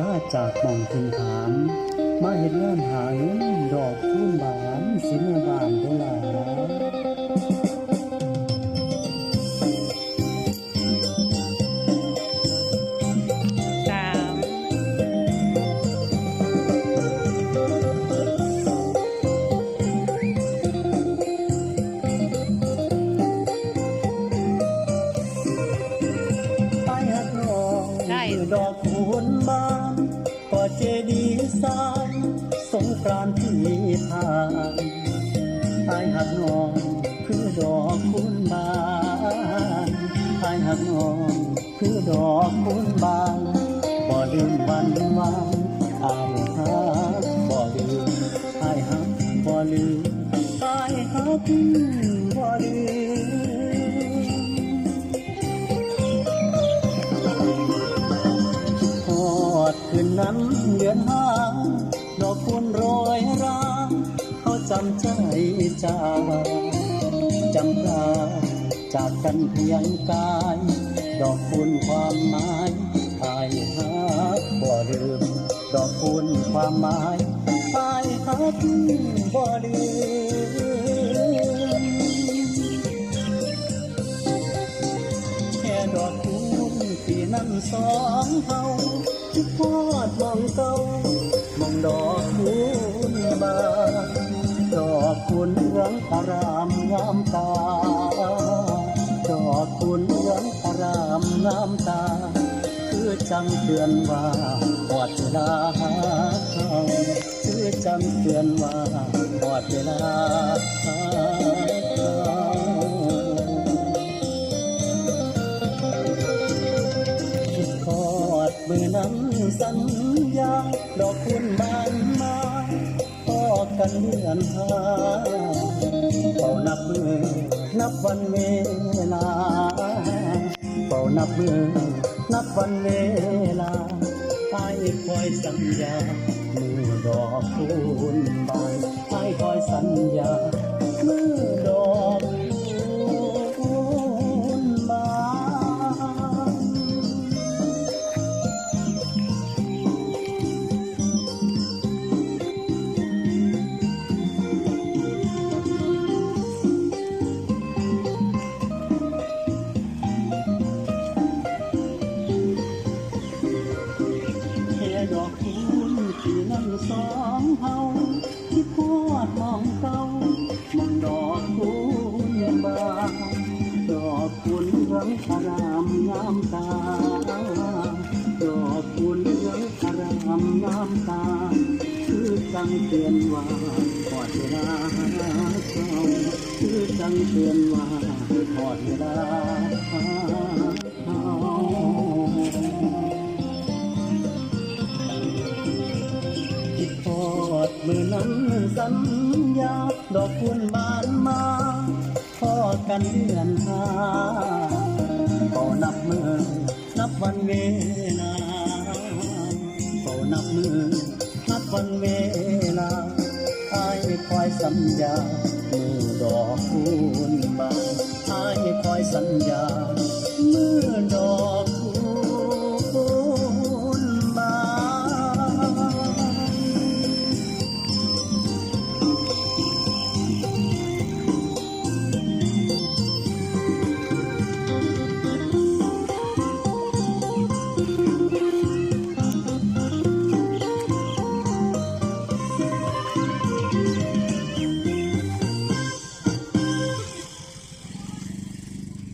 ลาจากมองถึงฐาน มาเห็นงานหาเงินดอกคูณบานสิเมื่อบานเวลา เจดีสร้างสงกรานที่ผ่านไปหักนองคือดอกคูณบานไปหักนองคือดอกคูณบานบ่ลืมวันวานอายหักบ่ลืมอายหักบ่ลืมอายหัก นั้นเดือนห้าดอกคูณโรยราเขาจำใจจาจำลาจากกันเพียงกาย ดอกคูณความหมายอายหักบ่ลืมดอกคูณความหมายอายหักบ่ลืมแค่ดอกคูณ นั่นสองเฮาคิดพอดมองเก่ามองดอกคูณบานดอกคูณเหลืองอารามงามตาดอกคูณเหลืองอารามงามตา คือจังเตือนว่าหอดเวลาหาเขาคือจังเตือนว่าหอดเวลาหาเขา สัญญาดอกคุณบานมาพอกันเดือนหาเฝ้านับมือ นับวันเวลาเฝ้านับมือ นับวันเวลาไปคอยสัญญามือดอกคุณบานไปคอยสัญญามือ ดอกคูณที่นั่นสองเฮาที่พอดมองเก่ามองดอกคูณบานดอกคูณเหลืองอารามงามตาดอกคูณเหลืองอารามงามตาคือจังเตือนว่าพอดเวลาหาเขาคือจังเตือนว่าพอดเวลาหาเขา ดมือนั้นสัญญาดอกคุณบานมาพอกันเดือนหาก็นับมือนับวันเวลาก็นับมือนับวันเวลาอายคอยสัญญามือดอกคุณบานอายคอยสัญญา